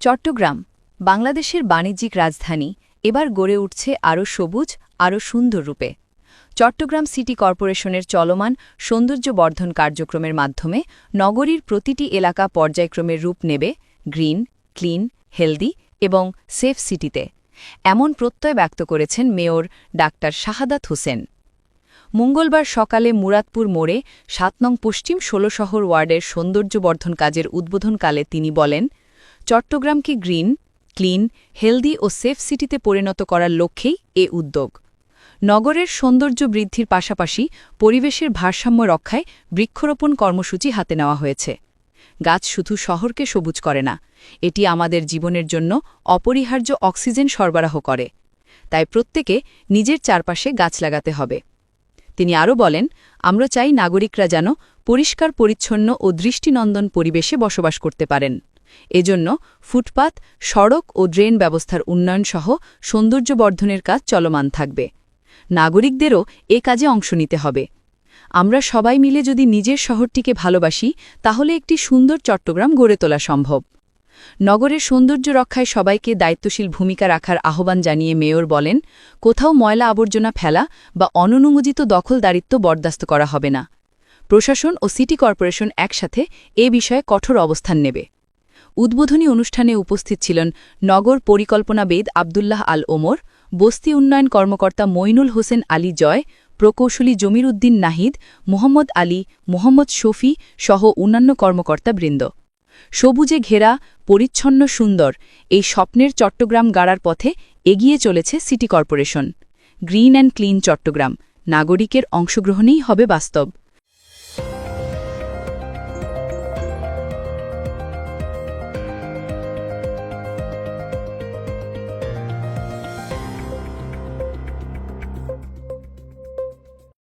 চট্টগ্রাম, বাংলাদেশের বাণিজ্যিক রাজধানী, এবার গড়ে উঠছে আরও সবুজ, আরও সুন্দর রূপে। চট্টগ্রাম সিটি কর্পোরেশনের চলমান সৌন্দর্য বর্ধন কার্যক্রমের মাধ্যমে নগরীর প্রতিটি এলাকা পর্যায়ক্রমে রূপ নেবে গ্রিন, ক্লিন, হেলদি এবং সেফ সিটিতে, এমন প্রত্যয় ব্যক্ত করেছেন মেয়র ডাক্তার শাহাদাত হোসেন। মঙ্গলবার সকালে মুরাদপুর মোড়ে সাত নং পশ্চিম ষোলশহর ওয়ার্ডের সৌন্দর্যবর্ধন কাজের উদ্বোধনকালে তিনি বলেন চট্টগ্রামকে গ্রিন, ক্লিন, হেলদি ও সেফ সিটিতে পরিণত করার লক্ষ্যেই এ উদ্যোগ। নগরের সৌন্দর্য বৃদ্ধির পাশাপাশি পরিবেশের ভারসাম্য রক্ষায় বৃক্ষরোপণ কর্মসূচি হাতে নেওয়া হয়েছে। গাছ শুধু শহরকে সবুজ করে না, এটি আমাদের জীবনের জন্য অপরিহার্য অক্সিজেন সরবরাহ করে। তাই প্রত্যেকে নিজের চারপাশে গাছ লাগাতে হবে। তিনি আরও বলেন, আমরা চাই নাগরিকরা যেন পরিষ্কার, পরিচ্ছন্ন ও দৃষ্টিনন্দন পরিবেশে বসবাস করতে পারেন। এজন্য ফুটপাত, সড়ক ও ড্রেন ব্যবস্থার উন্নয়নসহ সৌন্দর্যবর্ধনের কাজ চলমান থাকবে। নাগরিকদেরও এ কাজে অংশ নিতে হবে। আমরা সবাই মিলে যদি নিজের শহরটিকে ভালোবাসি, তাহলে একটি সুন্দর চট্টগ্রাম গড়ে তোলা সম্ভব। নগরের সৌন্দর্য রক্ষায় সবাইকে দায়িত্বশীল ভূমিকা রাখার আহ্বান জানিয়ে মেয়র বলেন, কোথাও ময়লা আবর্জনা ফেলা বা অননুমোদিত দখলদারিত্ব বরদাস্ত করা হবে না। প্রশাসন ও সিটি কর্পোরেশন একসাথে এ বিষয়ে কঠোর অবস্থান নেবে। উদ্বোধনী অনুষ্ঠানে উপস্থিত ছিলেন নগর পরিকল্পনাবেদ আবদুল্লাহ আল ওমর, বস্তি উন্নয়ন কর্মকর্তা মইনুল হোসেন আলী জয়, প্রকৌশলী জমির উদ্দিন নাহিদ, মোহাম্মদ আলী, মোহাম্মদ শফি সহ অন্যান্য কর্মকর্তাবৃন্দ। সবুজে ঘেরা, পরিচ্ছন্ন, সুন্দর এই স্বপ্নের চট্টগ্রাম গাড়ার পথে এগিয়ে চলেছে city corporation. Green and clean Chattogram নাগরিকের অংশগ্রহণেই হবে বাস্তব।